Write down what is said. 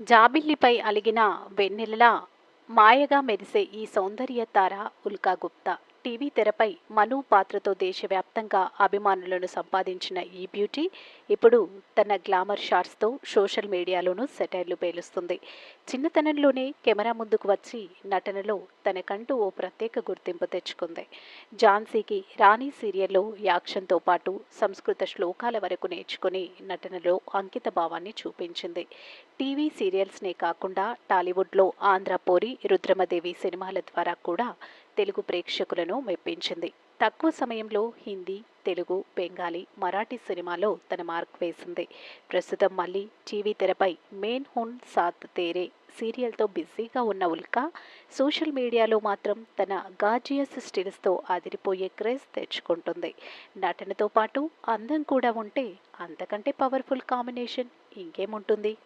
జాబిల్లిపై అలిగిన వెన్నెలలా మాయగా మెరిసే ఈ సౌందర్య తార ఉల్కా గుప్తా. టీవీ తెరపై మను పాత్రతో దేశవ్యాప్తంగా అభిమానులను సంపాదించిన ఈ బ్యూటీ ఇప్పుడు తన గ్లామర్ షాట్స్తో సోషల్ మీడియాలోనూ సెటైర్లు పేలుస్తుంది. చిన్నతనంలోనే కెమెరా ముందుకు వచ్చి నటనలో తనకంటూ ఓ ప్రత్యేక గుర్తింపు తెచ్చుకుంది. ఝాన్సీకి రాణి సీరియల్లో యాక్షన్తో పాటు సంస్కృత శ్లోకాల వరకు నేర్చుకుని నటనలో అంకిత భావాన్ని చూపించింది. టీవీ సీరియల్స్నే కాకుండా టాలీవుడ్లో ఆంధ్రపోరి రుద్రమదేవి సినిమాల ద్వారా కూడా తెలుగు ప్రేక్షకులను మెప్పించింది. తక్కువ సమయంలో హిందీ తెలుగు బెంగాలీ మరాఠీ సినిమాలో తన మార్క్ వేసింది. ప్రస్తుతం మళ్ళీ టీవీ తెరపై మేన్ హున్ సాత్ తేరే సీరియల్తో బిజీగా ఉన్న ఉల్కా సోషల్ మీడియాలో మాత్రం తన గాజియస్ స్టిల్స్తో అదిరిపోయే క్రేజ్ తెచ్చుకుంటుంది. నటనతో పాటు అందం కూడా ఉంటే అంతకంటే పవర్ఫుల్ కాంబినేషన్ ఇంకేముంటుంది?